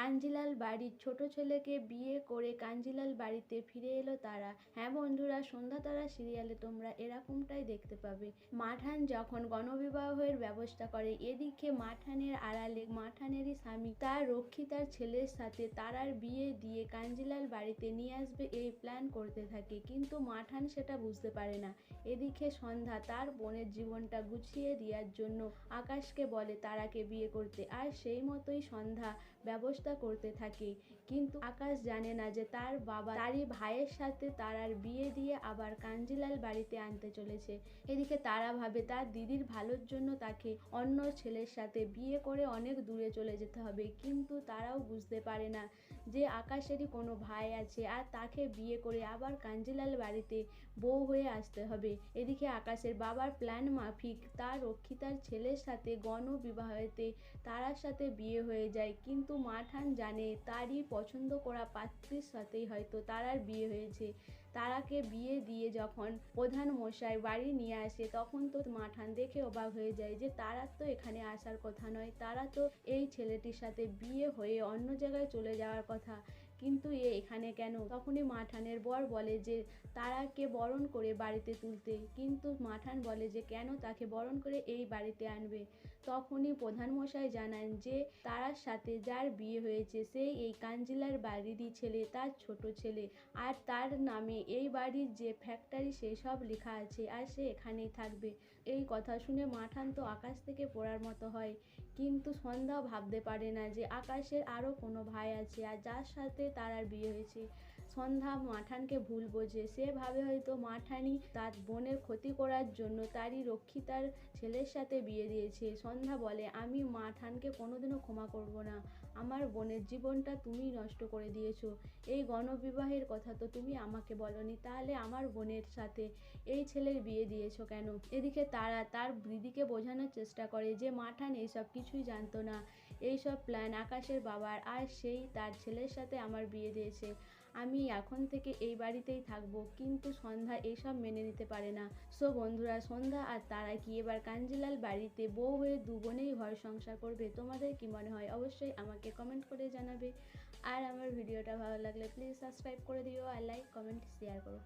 কাঞ্জিলাল বাড়ির ছোট ছেলেকে বিয়ে করে কাঞ্জিলাল বাড়িতে ফিরে এলো তারা। হ্যাঁ বন্ধুরা, সন্ধ্যা তারা সিরিয়ালে, তোমরা এরকমটাই দেখতে পাবে। মাঠান যখন গণবিবাহের ব্যবস্থা করে, এদিকে মাঠানের আড়ালে মাঠানেরই স্বামী, তার রক্ষিতার ছেলের সাথে তারার বিয়ে দিয়ে কাঞ্জিলাল বাড়িতে নিয়ে আসবে এই প্ল্যান করতে থাকে। কিন্তু মাঠান সেটা বুঝতে পারে না। এদিকে সন্ধ্যা তার বোনের জীবনটা গুছিয়ে দেওয়ার জন্য আকাশকে বলে তারাকে বিয়ে করতে। আর সেই মতোই সন্ধ্যা ব্যবস্থা করতে থাকে। কিন্তু আকাশ জানে না যে তার বাবা তারই ভাইয়ের সাথে তারার বিয়ে দিয়ে আবার কাঞ্জিলাল বাড়িতে আনতে চলেছে। এদিকে তারা ভাবে তার দিদির ভালোর জন্য তাকে অন্য ছেলের সাথে বিয়ে করে অনেক দূরে চলে যেতে হবে। কিন্তু তারাও বুঝতে পারে না যে আকাশেরই কোনো ভাই আছে আর তাকে বিয়ে করে আবার কাঞ্জিলাল বাড়িতে বউ হয়ে আসতে হবে। এদিকে আকাশের বাবার প্ল্যান মাফিক। তার রক্ষিতার ছেলের সাথে গণ বিবাহেতে তারার সাথে বিয়ে হয়ে যায়। কিন্তু মাঠান জানে, তারই পছন্দ করা পাত্রীর সাথেই হয়তো তারার বিয়ে হয়েছে। তারাকে বিয়ে দিয়ে যখন প্রধান মশাই বাড়ি নিয়ে আসে, তখন তো মাঠান দেখে অবাক হয়ে যায় যে তারার তো এখানে আসার কথা নয়। তারা তো এই ছেলেটির সাথে বিয়ে হয়ে অন্য জায়গায় চলে যাওয়ার কথা। কিন্তু এ এখানে কেন? তখনই মাঠানের বর বলে যে, তারাকে বরণ করে বাড়িতে তুলতে। কিন্তু মাঠান বলে যে, কেন তাকে বরণ করে এই বাড়িতে আনবে? তখনই প্রধানমশাই জানান যে, তারার সাথে যার বিয়ে হয়েছে সেই এই কাঞ্জিলার বাড়িরই ছেলে, তার ছোট ছেলে। আর তার নামে এই বাড়ির যে ফ্যাক্টরি সেসব লেখা আছে, আর সে এখানেই থাকবে। এই কথা শুনে মাঠান তো আকাশ থেকে পড়ার মতো হয়। কিন্তু সন্ধ্যা ভাবতে পারে না যে, আকাশের আরও কোনো ভাই আছে। আর যার সাথে তার আর বিয়ে হয়েছে। সন্ধ্যা মাঠানকে ভুল বোঝে। সে ভাবে হয়তো মাঠানই তার বোনের ক্ষতি করার জন্য তারই রক্ষিতার ছেলের সাথে বিয়ে দিয়েছে। সন্ধ্যা বলে, আমি মাঠানকে কোনোদিনও ক্ষমা করব না। আমার বোনের জীবনটা তুমি নষ্ট করে দিয়েছ। এই গণবিবাহের কথা তো তুমি আমাকে বলনি। তাহলে আমার বোনের সাথে এই ছেলের বিয়ে দিয়েছ কেন? এদিকে তারা তার দিদিকে বোঝানোর চেষ্টা করে যে, মাঠান এইসব কিছুই জানতো না। এইসব প্ল্যান আকাশের বাবার। আর সেই তার ছেলের সাথে আমার বিয়ে দিয়েছে। আমি এখন থেকে এই বাড়িতেই থাকব, কিন্তু সন্ধ্যা এইসব মেনে নিতে পারে না। সো বন্ধুরা, সন্ধ্যা আর তারা কি এবার কাঞ্জিলাল বাড়িতে বউ হয়ে দু বোনেই ঘর সংসার করবে? তোমাদের কি মনে হয়? অবশ্যই আমাকে কমেন্ট করে জানাবে। আর আমার ভিডিওটা ভালো লাগলে প্লিজ সাবস্ক্রাইব করে দিও আর লাইক কমেন্ট শেয়ার করো।